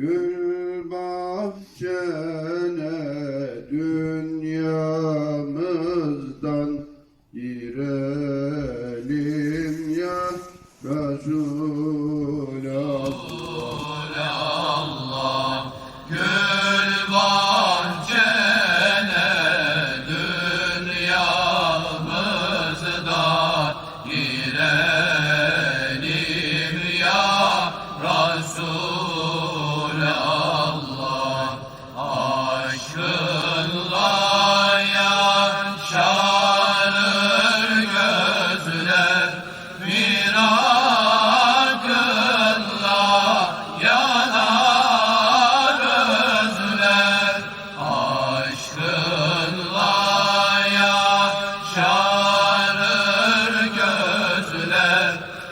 Gül bahçene